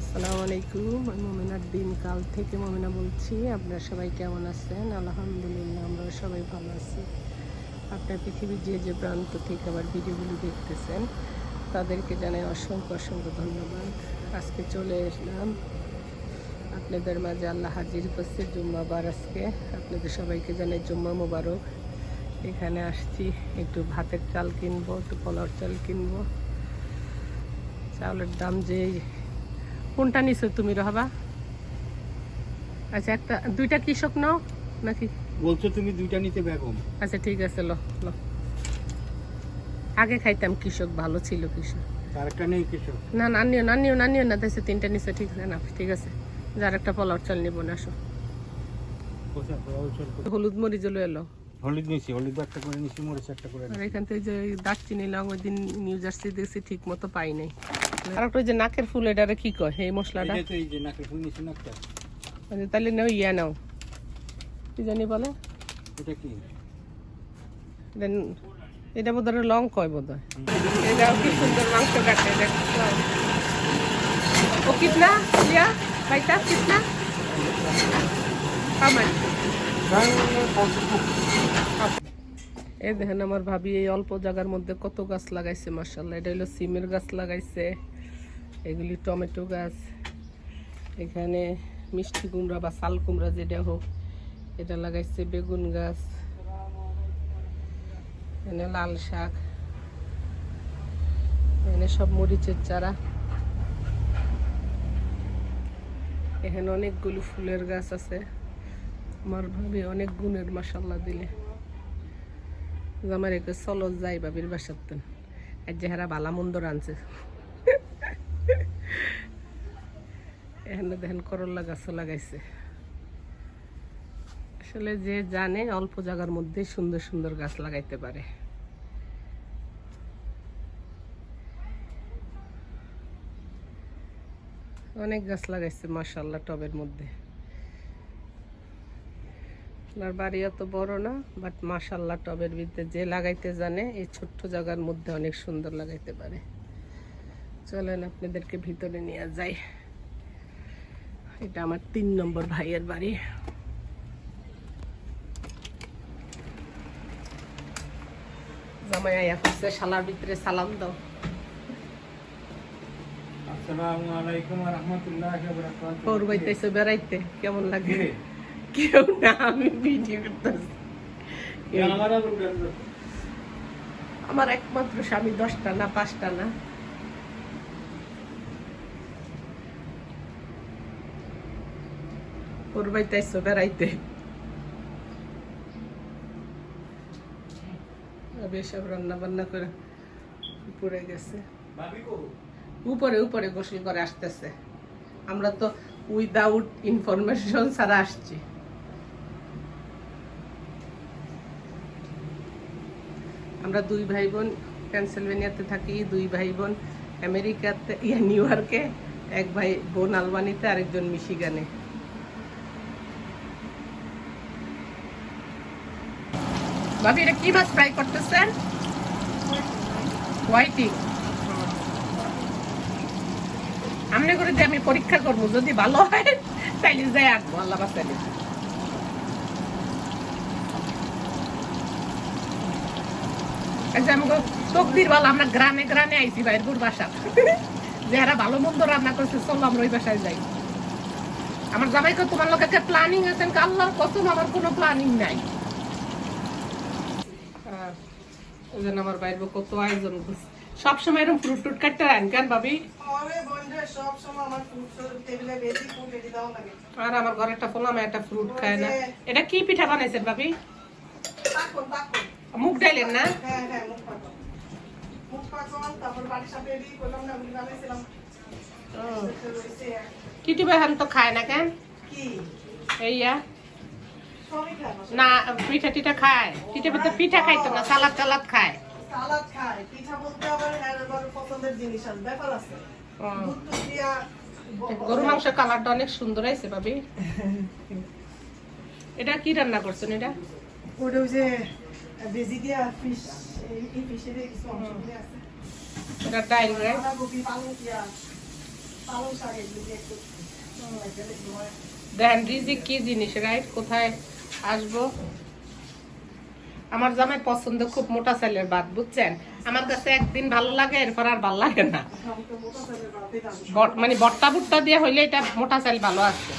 আসসালামু আলাইকুম, আমি মমিনার দিন কাল থেকে মোমেনা বলছি। আপনারা সবাই কেমন আছেন? আলহামদুলিল্লাহ আমরা সবাই ভালো আছি। আপনার পৃথিবীর যে যে প্রান্ত থেকে আবার ভিডিওগুলো দেখতেছেন, তাদেরকে জানাই অসংখ্য অসংখ্য ধন্যবাদ। আজকে চলে এসলাম আপনাদের মাঝে আল্লাহ হাজির করছে জুম্মাবার আজকে আপনাদের সবাইকে জানাই জুম্মা মোবারক। এখানে আসছি, একটু ভাতের চাল কিনবো, একটু কলার চাল কিনবো। চাউলের দাম যে কোনটা নিছো তুমি রহবা? আচ্ছা একটা দুইটা কৃষক নাও নাকি? বলছো তুমি দুইটা নিতে বেগম। আচ্ছা ঠিক আছে ল ল। আগে খাইতাম কৃষক ভালো ছিল কৃষক। তার একটা নেই কিছু না নানিও নানিও নানিও না তাইছে তিনটা নিছো ঠিক আছে না ঠিক আছে। যার একটা পলার চাল নিবো না আসো। হলুদ মরিচ এলো হলুদ নিছি হলুদ একটা করে নিছি মরিচ একটা করে আর এখান থেকে যে দারচিনি লং ওই দিন নিউ জার্সি দেখছি ঠিক মতো পাই নাই। আর একটা ওই যে নাকের ফুল এটারে কি কয়? এই মশলাটা? এটা এই যে নাকে ফুল নিছি নাকটা। আচ্ছা, তাহলে নাও ইয়া নাও। কি জানি বলে? এটা কি? দেন এটা বোধ হয় লং কয় বোধ হয় এটাও কি সুন্দর মাংস কাটে দেখো। ও কিতনা লিয়া ভাইটা কিতনা? কামাই এই দেখেন আমার ভাবি এই অল্প জায়গার মধ্যে কত গাছ লাগাইছে মার্শাল্লাহ এটা হলো সিমের গাছ লাগাইছে, এগুলি টমেটো গাছ, এখানে মিষ্টি কুমড়া বা শাল কুমড়া যেটা হোক, এটা লাগাইছে বেগুন গাছ, এখানে লাল শাক, এখানে সব মরিচের চারা, এখানে অনেকগুলো ফুলের গাছ আছে। আমার ভাবি অনেক গুণের মাসাল্লাহ দিলে। আমার একে চলো যাই বাবির বাসাতেন আর যে হারা বালা মন্দ রানছে এখানে দেখেন করল্লা গাছও লাগাইছে। আসলে যে জানে অল্প জায়গার মধ্যে সুন্দর সুন্দর গাছ লাগাইতে পারে। অনেক গাছ লাগাইছে মাশাল্লাহ টবের মধ্যে। আপনার বাড়ি অত বড় না বাট মাশাল্লাহ টবের ভিতরে যে লাগাইতে জানে এই ছোট্ট জায়গার মধ্যে অনেক সুন্দর লাগাইতে পারে। চলেন আপনাদেরকে ভিতরে নিয়ে যাই। এটা আমার তিন নম্বর ভাইয়ের বাড়ি। জামাই আয়া করছে শালার ভিতরে সালাম দাও। আসসালামু আলাইকুম ওয়া রাহমাতুল্লাহি ওয়া বারাকাতুহু। বেড়াইতে। কেমন লাগে? কেউ না আমি ভিডিও করতেছি। আমার একমাত্র স্বামী দশটা না পাঁচটা না। ওর বাইতেছে বেড়াইতে। সব রান্না বান্না করে উপরে গেছে। উপরে উপরে গোসল করে আসতেছে। আমরা তো উইদাউট ইনফরমেশন ছাড়া আসছি। আমরা দুই ভাই বোন পেনসিলভেনিয়াতে থাকি, দুই ভাই বোন আমেরিকাতে, ইয়া, নিউ ইয়র্কে, এক ভাই বোন আলবানিতে, আরেকজন মিশিগানে। ভাবি, এটা কি মাছ ফ্রাই করতেছেন হোয়াইটিং আমনে করে যে আমি পরীক্ষা করব, যদি ভালো হয়, তাইলে যাই আঁকবো আল্লাহ বাসাইলে আমাকে তকদির বলো আমরা গ্রামে গ্রামে আইছি বাইরপুর বাসা। যারা ভালো মন্দ রান্না করছে চলো আমরা ওই বাসায় যাই। আমার জামাইকে তোমার লোক একটা প্ল্যানিং আছে? আল্লাহর কসম আমার কোনো প্ল্যানিং নাই। ওই জন্য আমার বাইরে কত আয়োজন করছে। সবসময় এরকম ফ্রুট টুট কাটতে রান কেন ভাবি? আরে সব সময় আমার ঘরে একটা পোলাম একটা ফ্রুট খায় না। এটা কি পিঠা বানাইছেন ভাবি? মুগ ডাইলেন না? হ্যাঁ হ্যাঁ মুখ পাকো। মুখ তারপর বাড়ির সাথে করলাম না আমি বানাইছিলাম কিটি বেহান তো খায় না কেন? কি? এইয়া। না পিঠা টিঠা খায়? পিঠা পিঠা পিঠা খাইতো না সালাদ টালাদ খায়? সালাদ খায়। পিঠা বলতে আবার পছন্দের জিনিস আছে ব্যাপার আছে। ও, দুধ টুধ গরু মাংস কালারটা অনেক সুন্দর হয়েছে ভাবি। এটা কি রান্না করছেন এটা? ওটা যে ভেজি দিয়া ফিশ এই ফিশের কিছু অংশ দিয়ে আছে এটা ডাইল রাইস বাঁধাকপি পালং দিয়া পালং শাক এগুলো একটু দেখেন রিজিক কি জিনিস রাইট কোথায় আসব? আমার জামাই পছন্দ খুব মোটা চালের ভাত বুঝছেন? আমার কাছে একদিন ভালো লাগে এরপর আর ভালো লাগে না। মানে বট্টা বুট্টা দিয়ে হইলে এটা মোটা চাল ভালো আছে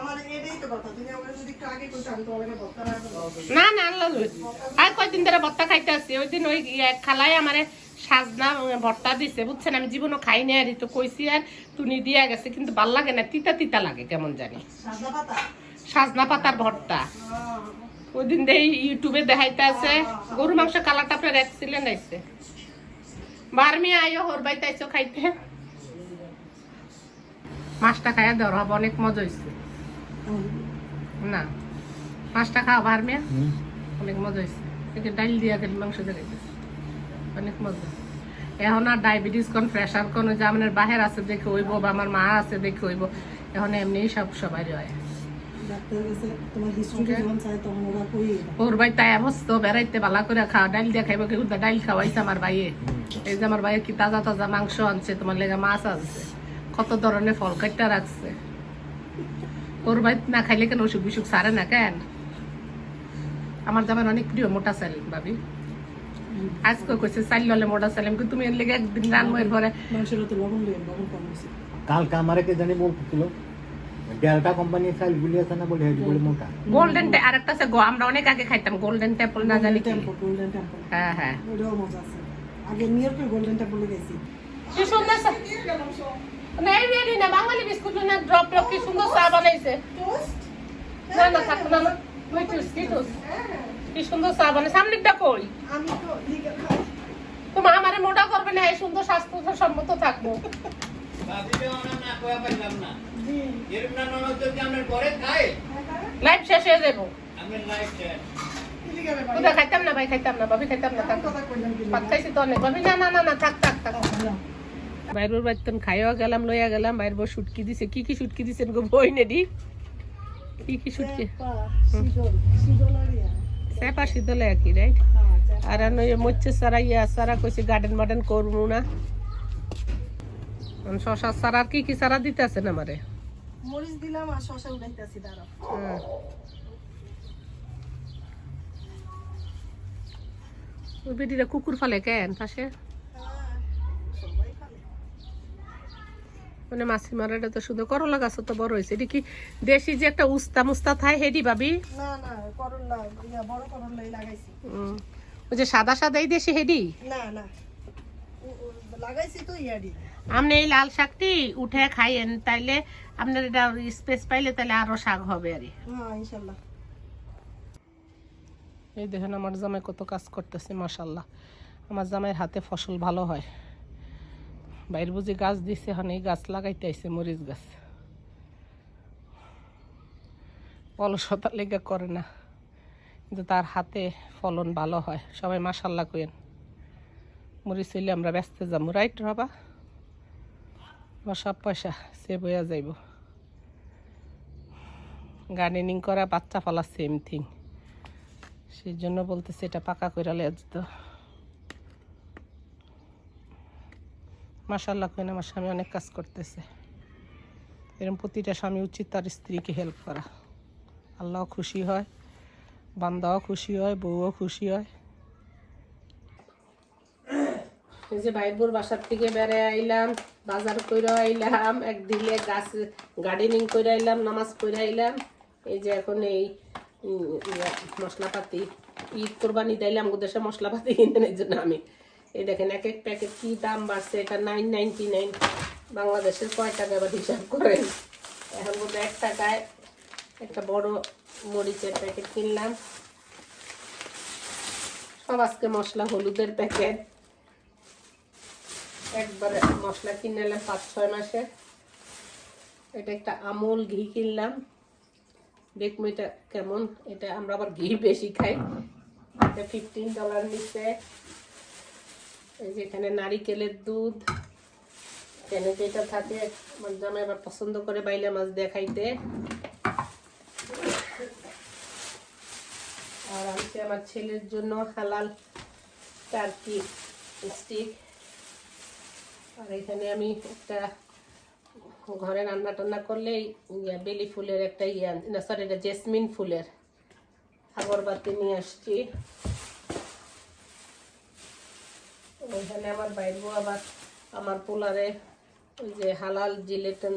আমার এটাই তো কথা তুমি আমার যদি একটু আগে করতে আমি তোমাকে বলতে না না না আল্লাহ আর কয়দিন ধরে ভর্তা খাইতে আসছি। ওই দিন ওই ইয়ে খালাই আমারে সাজনা ভর্তা দিছে। বুঝছেন, আমি জীবনও খাই নাই আর তো কইছি আর টুনি দিয়া গেছে, কিন্তু ভালো লাগে না, তিতা তিতা লাগে, কেমন জানি। সাজনা পাতার ভর্তা। ওই দিন দিয়ে ইউটিউবে দেখাইতে আছে, গরু মাংস কালারটা আপনার এক্সিলেন্ট আইছে। বারমি আইও হর বাইতে আইসো খাইতে। মাছটা খাইয়া হবে, অনেক মজা হয়েছে না। মাছটা খাওয়া বারমিয়া অনেক মজা হয়েছে একে ডাইল দিয়া গেল মাংস দেখাইতেছে। অনেক মজা। এখন আর ডায়াবেটিস কোন প্রেশার কোন যে আমার বাহের আছে দেখে হইব বা আমার মা আছে দেখে হইব। এখন এমনি সব সবাই হয় ওরা ভাই তাই অবস্থা বেড়াইতে বালা করে খাওয়া। ডাইল দিয়ে খাইব কেউ ডাইল খাওয়াইছে আমার ভাইয়ে। এই যে আমার ভাইয়ে কি তাজা তাজা মাংস আনছে তোমার লেগে মাছ আনছে। কত ধরনের ফল কাটটা রাখছে। ওর ভাই না খাইলে কেন অসুখ বিসুখ সারে না কেন? আমার জামার অনেক প্রিয় মোটা চাল ভাবি। আজকে কইছে চাল ললে মোটা চাল আমি কই, তুমি এর লেগে একদিন রানবো এরপরে মানুষের তো লবণ দিয়ে লবণ কম হয়েছে কালকে আমারে কে জানি বলতেছিল ডেল্টা কোম্পানির চালগুলি আছে না বলে হেঁটে বলে মোটা। গোল্ডেন আর একটা আছে গো- আমরা অনেক আগে খাইতাম গোল্ডেন টেম্পল না জানি টেম্পল গোল্ডেন টেম্পল। হ্যাঁ হ্যাঁ। ওটাও মজা আছে। আগে নিউ ইয়র্কের গোল্ডেন টেম্পলে গেছি। কি সুন্দর চা- না এই না বাঙালি বিস্কুট না ড্রপ ড্রপ কি সুন্দর চা বানাইছে। না না থাকো না না। ওই টুস কি সুন্দর চা সামনেরটা কই? আমি তো লিগে আমারে মোটা করবে না এই সুন্দর স্বাস্থ্য সম্মত থাকব লাইফ শেষ হয়ে যাব। খাইতাম না ভাই খাইতাম না ভাবি খাইতাম না থাক। ভাত খাইছি তো অনেক। ভাবি না না না না থাক থাক থাক। বাইরের বাড়িতে খাইয়া গেলাম লইয়া গেলাম বাইরের বউ শুটকি দিছে। কি কি শুটকি দিছেন গো বই নেডি কি কি শুটকি? শীতল একই রাইট হ্যাঁ আর নয় মচ্ছে সারা ইয়া সারা কইছে গার্ডেন মার্ডেন করব না। শশা কি কি সারা দিতে আছে না আমারে মরিচ দিলাম আর শশা উঠাইতেছি দাঁড়াও। হ্যাঁ। ওই বেটিরা কুকুর ফালে কেন পাশে হ্যাঁ সবাই খাবে মানে মাছি মারাটা তো শুধু করলা গাছ তো বড় হয়েছে। এটি কি দেশি যে একটা উস্তা মুস্তা থাই হেডি ভাবি? না না করলা ইয়া বড় করলাই লাগাইছি। ওই যে সাদা সাদা এই দেশি হেডি? না না। লাগাইছি তো ইয়ারি আপনি এই লাল শাকটি উঠে খাইয়েন তাইলে আপনার এটা স্পেস পাইলে তাহলে আরও শাক হবে আর হ্যাঁ ইনশাল্লাহ। এই দেখেন আমার জামাই কত কাজ করতেছে মাসাল্লাহ আমার জামাইয়ের হাতে ফসল ভালো হয়। বাইর বুঝি গাছ দিছে এই গাছ লাগাইতে আইছে, মরিচ গাছ। অলসতা লেগে করে না, কিন্তু তার হাতে ফলন ভালো হয়। সবাই মাসাল্লাহ কইেন মরিচ হইলে আমরা ব্যস্ত যাব। রাইট বাবা? আমার সব পয়সা সেভ হইয়া যাইব। গার্ডেনিং করা, বাচ্চা ফলা সেম থিং সেই জন্য বলতেছে, এটা পাকা করে লেজ তো মাসাল্লাহ কেন আমার স্বামী অনেক কাজ করতেছে। এরকম প্রতিটা স্বামী উচিত তার স্ত্রীকে হেল্প করা। আল্লাহ খুশি হয়, বান্দাও খুশি হয়, বউও খুশি হয়। এই যে ভাইবোর বাসার থেকে বেড়ে আইলাম, বাজার করে আইলাম একদিকে গাছ গার্ডেনিং করে আইলাম, নামাজ পড়ে আইলাম। এই যে এখন এই মশলাপাতি, ঈদ কোরবানি দিলাম দেশে মশলাপাতি কিনে এই জন্য আমি এই দেখেন এক এক প্যাকেট কি দাম বাড়ছে, এটা নাইন নাইনটি নাইন বাংলাদেশের কয় টাকা এবার হিসাব করেন? এখন বোধ এক টাকায় একটা বড় মরিচের প্যাকেট কিনলাম। সব আজকে মশলা হলুদের প্যাকেট। একবারে মশলা কিনে এলাম পাঁচ, ছয় মাসে। এটা একটা আমুল ঘি কিনলাম। দেখব এটা কেমন। এটা আমরা আবার ঘি বেশি খাই। এটা ফিফটিন ডলার নিচ্ছে এই যে এখানে নারিকেলের দুধ। এখানে যেটা থাকে, আমার আবার পছন্দ করে বাইলে মাছ দেখাইতে। আর আনছে আমার ছেলের জন্য হালাল টার্কি স্টিক আর এখানে আমি একটা ঘরে রান্না টান্না করলে ইয়া বেলি ফুলের একটা ইয়া, না সরি এটা জেসমিন ফুলের আগরবাতি নিয়ে আসছি। ওইখানে আমার বাইরবো, আবার আমার পোলারে ওই যে হালাল জিলেটন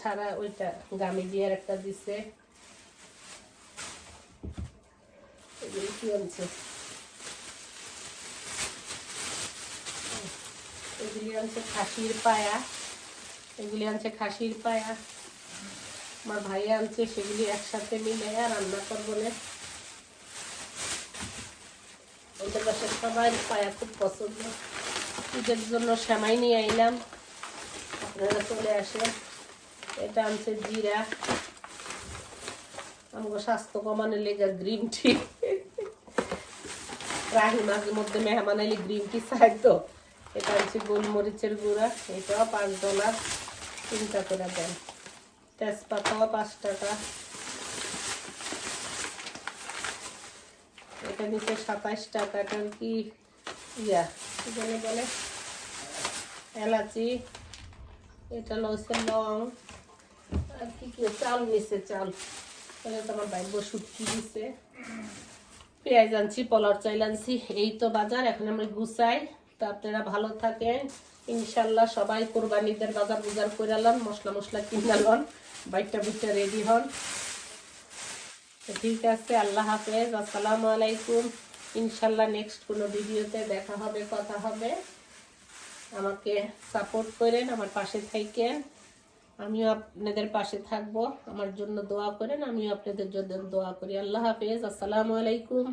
ছাড়া ওইটা গামি দিয়ার একটা দিছে। কি আনছে? এগুলি আনছে খাসির পায়া। এগুলি আনছে খাসির পায়া। আমার ভাই আনছে, সেগুলি একসাথে মিলে রান্না করব না। ওদের বাসায় সবাই পায়া খুব পছন্দ। ঈদের জন্য সেমাই নিয়ে আইলাম। আপনারা চলে আসেন। এটা আনছে জিরা। আমাকে স্বাস্থ্য কমানোর লেগে গ্রিন টি। রাহি মাঝে মধ্যে মেহমান এলে গ্রিন টি চাই তো। এটা হচ্ছে গোলমরিচের গুঁড়া। এটাও পাঁচ ডলার। তিনটা করে দেন। তেজপাতাও পাঁচ টাকা। এটা নিচে সাতাশ টাকা এটার কি? ইয়া। জানি বলে? এলাচি এটা লইছে লং। আর কি কি? চাল নিচে চাল। এটা তো আমার বাইর শুটকি দিছে? পেঁয়াজ আনছি পলার চাইল আনছি। এই তো বাজার এখন আমরা গুছাই। তো আপনারা ভালো থাকেন। ইনশাল্লাহ সবাই কোরবানিদের বাজার বুজার করে আলাম মশলা মশলা কিনালন বাইকটা বুইটা রেডি হন। ঠিক আছে, আল্লাহ হাফেজ, আসসালামু আলাইকুম। ইনশাল্লাহ নেক্সট কোনো ভিডিওতে দেখা হবে, কথা হবে। আমাকে সাপোর্ট করেন আমার পাশে থাকেন আমিও আপনাদের পাশে থাকব। আমার জন্য দোয়া করেন, আমিও আপনাদের জন্য দোয়া করি। আল্লাহ হাফেজ, আসসালামু আলাইকুম।